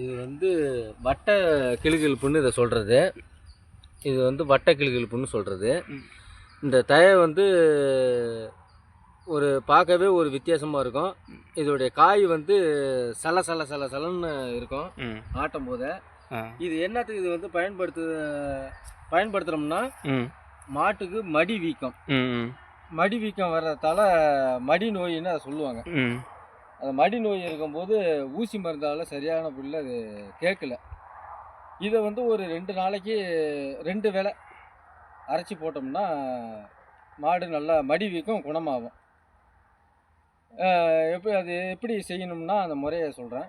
இது வந்து வட்ட கிளுகிழுப்புன்னு இதை சொல்கிறது இது வந்து வட்ட கிளுகிழுப்புன்னு சொல்கிறது. இந்த தயை வந்து ஒரு பார்க்கவே ஒரு வித்தியாசமாக இருக்கும். இதோடைய காய் வந்து சல சல சல சலன்னு இருக்கும். ஆட்டும் போது. இது என்னத்துக்கு இது வந்து பயன்படுத்து பயன்படுத்துகிறோம்னா மாட்டுக்கு மடி வீக்கம். மடி வீக்கம் வர்றதால மடி நோயின்னு அதை சொல்லுவாங்க. அந்த மடி நோய் இருக்கும்போது ஊசி மருந்தால் சரியான புள்ள அது கேட்கல. இதை வந்து ஒரு ரெண்டு நாளைக்கு ரெண்டு வேலை அரைச்சி போட்டோம்னா மாடு நல்லா மடி வீக்கம் குணமாகும். எப்படி அது எப்படி செய்யணும்னா அந்த முறையை சொல்கிறேன்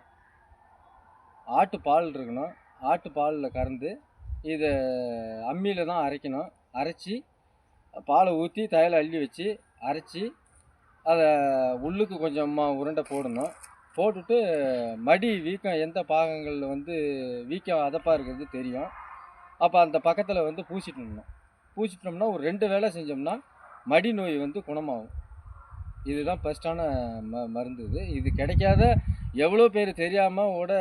ஆட்டு பால் இருக்கணும். ஆட்டு பாலில் கறந்து இதை அம்மியில் தான் அரைக்கணும். அரைச்சி பாலை ஊற்றி தயலை அள்ளி வச்சு அரைச்சி அதை உள்ளுக்கு கொஞ்சமாக உருண்டை போடணும். போட்டுட்டு மடி வீக்கம் எந்த பாகங்களில் வந்து வீக்கம் அதப்பாக இருக்கிறது தெரியும். அப்போ அந்த பக்கத்தில் வந்து பூசிட்டோம்னா பூசிட்டோம்னா ஒரு ரெண்டு வேளை செஞ்சோம்னா மடி நோய் வந்து குணமாகும். இதுதான் ஃபஸ்ட்டான ம மருந்து இது. இது கிடைக்காத எவ்வளோ பேர் தெரியாமல் கூட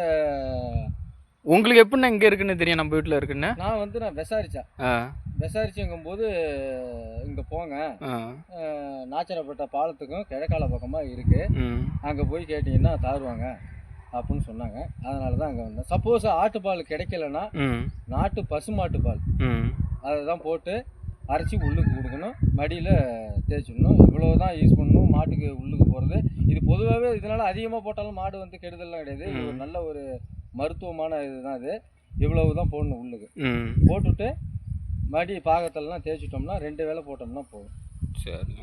உங்களுக்கு எப்படிண்ணா இங்கே இருக்குன்னு தெரியும்? நம்ம வீட்டில் இருக்குன்னு? நான் வந்து நான் விசாரித்தேன் ஆ. விசாரிச்சுங்கும்போது இங்கே போங்க. நாச்சரப்பட்ட பாலத்துக்கும் கிழக்கால பக்கமாக இருக்குது அங்கே போய் கேட்டிங்கன்னா தாருவாங்க அப்படின்னு சொன்னாங்க. அதனால தான் அங்கே வந்தேன். சப்போஸ் ஆட்டுப்பால் கிடைக்கலன்னா நாட்டு பசுமாட்டு பால் அதை தான் போட்டு அரைச்சி உள்ளுக்கு கொடுக்கணும். மடியில் தேய்ச்சிடணும். இவ்வளோ தான் யூஸ் பண்ணணும். மாட்டுக்கு உள்ளுக்கு போகிறது இது பொதுவாகவே இதனால் அதிகமாக போட்டாலும் மாடு வந்து கெடுதல்லாம் கிடையாது. இது ஒரு நல்ல ஒரு மருத்துவமான இதுதான் இது இவ்வளவு தான் போடணும் உள்ளுக்கு. போட்டுட்டு மடி பாகத்திலலாம் தேய்ச்சிட்டோம்னா ரெண்டு வேளை போட்டோம்னா போதும். சரி.